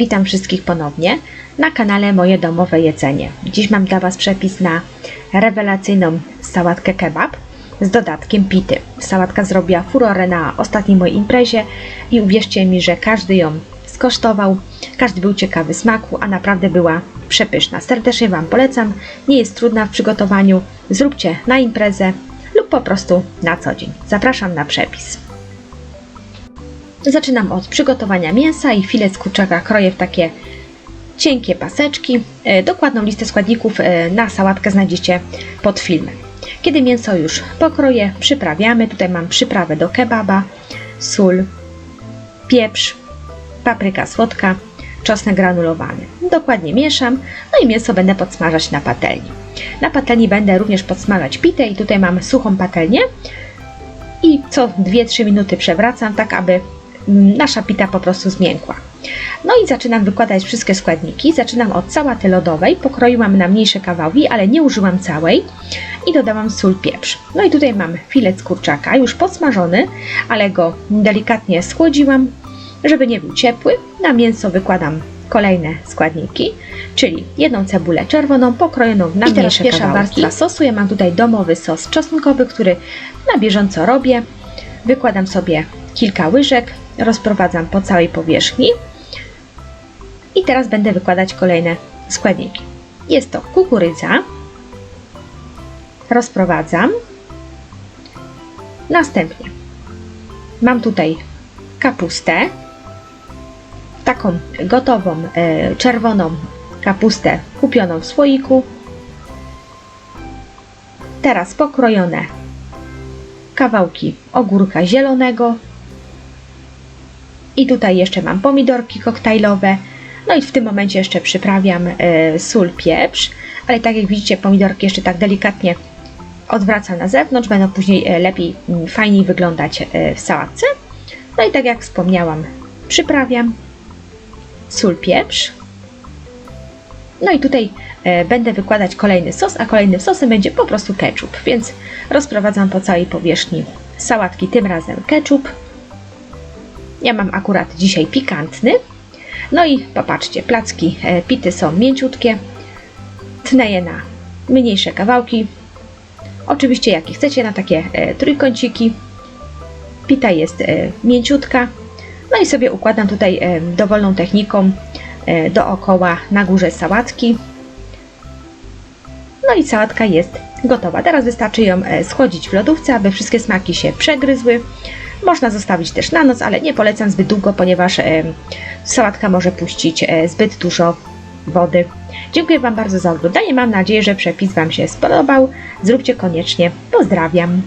Witam wszystkich ponownie na kanale Moje Domowe Jedzenie. Dziś mam dla Was przepis na rewelacyjną sałatkę kebab z dodatkiem pity. Sałatka zrobiła furorę na ostatniej mojej imprezie i uwierzcie mi, że każdy ją skosztował, każdy był ciekawy smaku, a naprawdę była przepyszna. Serdecznie Wam polecam, nie jest trudna w przygotowaniu, zróbcie na imprezę lub po prostu na co dzień. Zapraszam na przepis. Zaczynam od przygotowania mięsa i filet z kurczaka kroję w takie cienkie paseczki. E, Dokładną listę składników e, na sałatkę znajdziecie pod filmem. Kiedy mięso już pokroję, przyprawiamy. Tutaj mam przyprawę do kebaba, sól, pieprz, papryka słodka, czosnek granulowany. Dokładnie mieszam, no i mięso będę podsmażać na patelni. Na patelni będę również podsmażać pitę i tutaj mam suchą patelnię i co 2-3 minuty przewracam, tak aby nasza pita po prostu zmiękła. No i zaczynam wykładać wszystkie składniki. Zaczynam od sałaty lodowej, pokroiłam na mniejsze kawałki, ale nie użyłam całej i dodałam sól, pieprz. No i tutaj mam filet kurczaka, już podsmażony, ale go delikatnie schłodziłam, żeby nie był ciepły. Na mięso wykładam kolejne składniki, czyli jedną cebulę czerwoną pokrojoną na I teraz pierwsza kawałki. warstwa sosu. Ja mam tutaj domowy sos czosnkowy, który na bieżąco robię. Wykładam sobie kilka łyżek, rozprowadzam po całej powierzchni. I teraz będę wykładać kolejne składniki. Jest to kukurydza. Rozprowadzam. Następnie mam tutaj kapustę. Taką gotową, e, czerwoną kapustę kupioną w słoiku. Teraz pokrojone kawałki ogórka zielonego. I tutaj jeszcze mam pomidorki koktajlowe. No i w tym momencie jeszcze przyprawiam e, sól, pieprz, ale tak jak widzicie pomidorki jeszcze tak delikatnie odwracam na zewnątrz, będą później e, lepiej, mm, fajniej wyglądać e, w sałatce. No i tak jak wspomniałam, przyprawiam sól, pieprz. No i tutaj będę wykładać kolejny sos, a kolejnym sosem będzie po prostu ketchup, więc rozprowadzam po całej powierzchni sałatki, tym razem ketchup. Ja mam akurat dzisiaj pikantny. No i popatrzcie, placki e, pity są mięciutkie. Tnę je na mniejsze kawałki. Oczywiście jakie chcecie, na takie e, trójkąciki. Pita jest e, mięciutka. No i sobie układam tutaj dowolną techniką dookoła na górze sałatki. No i sałatka jest gotowa. Teraz wystarczy ją schłodzić w lodówce, aby wszystkie smaki się przegryzły. Można zostawić też na noc, ale nie polecam zbyt długo, ponieważ sałatka może puścić e, zbyt dużo wody. Dziękuję Wam bardzo za oglądanie. Mam nadzieję, że przepis Wam się spodobał. Zróbcie koniecznie. Pozdrawiam.